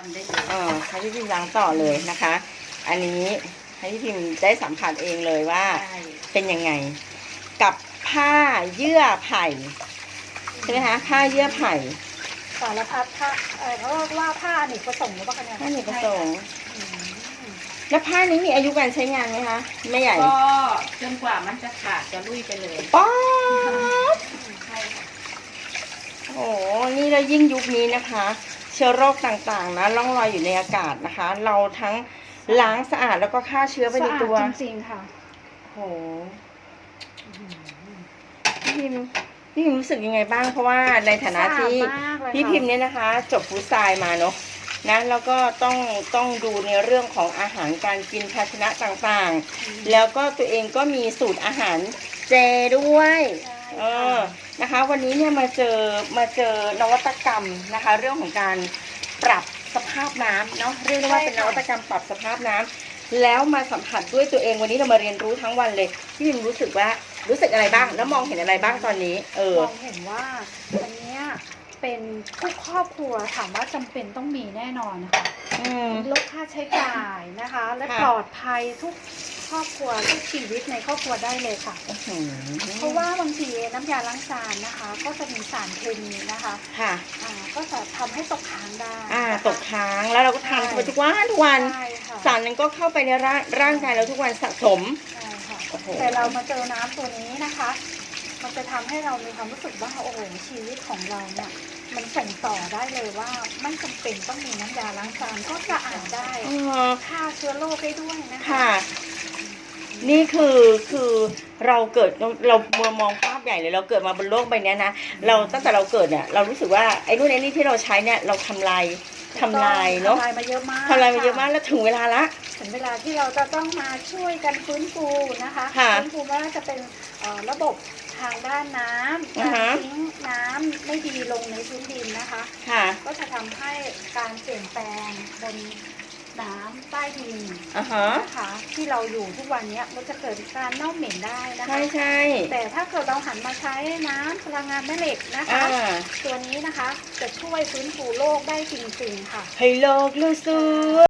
ทำได้เลยเออให้พี่พิมพ์ล้างต่อเลยนะคะ อันนี้ให้พี่พิมพ์ได้สัมผัสเองเลยว่าใช่เป็นยังไง กับผ้าเยื่อไผ่ใช่ไหมคะผ้าเยื่อไผ่สารพัดผ้าเออเขาเรียกว่าผ้าอเนกประสงค์หรือเปล่าคะเนี่ยผ้าหนีบประสงค์อืมแล้วผ้านี้มีอายุการใช้งานไหมคะไม่ใหญ่ก็จนกว่ามันจะขาดจะลุยไปเลยป๊อด ใช่ค่ะ โอ้โหนี่แล้ว ยิ่งยุคนี้นะคะ เชื้อโรคต่างๆนะล่องลอยอยู่ในอากาศนะคะ เราทั้งล้างสะอาดแล้วก็ฆ่าเชื้อไปในตัวสะอาดจริงๆค่ะโอ้โหพี่พิมพ์พี่พิมพ์รู้สึกยังไงบ้าง เพราะว่าในฐานะที่สะอาดมากเลยค่ะพี่พิมพ์เนี่ยนะคะ จบฟู้ดไซน์มาเนาะนะแล้วก็ต้องต้องดูในเรื่องของอาหารการกินภาชนะต่างๆ แล้วก็ตัวเองก็มีสูตรอาหารเจด้วย เออนะคะ วันนี้เนี่ยมาเจอมาเจอนวัตกรรมนะคะ เรื่องของการปรับสภาพน้ำเนาะเรียกได้ว่าเป็นนวัตกรรมปรับสภาพน้ำแล้วมาสัมผัสด้วยตัวเองวันนี้เรามาเรียนรู้ทั้งวันเลยพี่พิมรู้สึกว่ารู้สึกอะไรบ้าง แล้วมองเห็นอะไรบ้างตอนนี้ เออมองเห็นว่าอันเนี้ยเป็นทุกครอบครัวถามว่าจำเป็นต้องมีแน่นอนนะคะอืมลดค่าใช้จ่ายนะคะ และค่ะปลอดภัยทุก ครอบครัวทุกชีวิตในครอบครัวได้เลยค่ะ อื้อหือเพราะว่าบางทีน้ำยาล้างจานนะคะ ก็จะมีสารเคมีนะคะค่ะ อ่าก็จะทำให้ตกค้างได้อ่า นะคะตกค้างแล้วเราก็ทานไปทุกวันทุกวัน ใช่ค่ะสารนั้นก็เข้าไปในร่างร่างกายเราทุกวันสะสม ใช่ค่ะ โอ้โห แต่เรามาเจอน้ำตัวนี้นะคะ มันจะทำให้เรามีความรู้สึกว่าโอ้โหชีวิตของเราเนี่ยมันส่งต่อได้เลยว่าไม่จำเป็นต้องมีน้ำยาล้างจานก็สะอาดได้เออฆ่าเชื้อโรคได้ด้วยนะคะ ค่ะ นี่คือคือเราเกิดเราเรามองภาพใหญ่เลยเราเกิดมาบนโลกใบเนี้ยนะเราตั้งแต่เราเกิดเนี่ยเรารู้สึกว่าไอ้นู่นไอ้นี่ที่เราใช้เนี่ยเราทำลายทำลายเนาะทำลายมาเยอะมากทำลายมาเยอะมากค่แล้วถึงเวลาละถึงเวลาที่เราจะต้องมาช่วยกันฟื้นฟูนะคะค่ะฟื้นฟูไม่ว่าจะเป็นเอ่อระบบทางด้านน้ำอือการฮะทิ้งน้ำไม่ดีลงในพื้นดินนะคะค่ะก็จะทำให้การเปลี่ยนแปลงบน น้ำใต้ดินอ่าฮะนะคะ ที่เราอยู่ทุกวันเนี้ยมันจะเกิดการเน่าเหม็นได้นะใช่คะใช่แต่ถ้าเกิดเราหันมาใช้น้ำพลังงานแม่เหล็กนะคะ อ่าตัวนี้นะคะจะช่วยฟื้นฟูโลกได้จริงๆค่ะ ให้โลกรู้สึก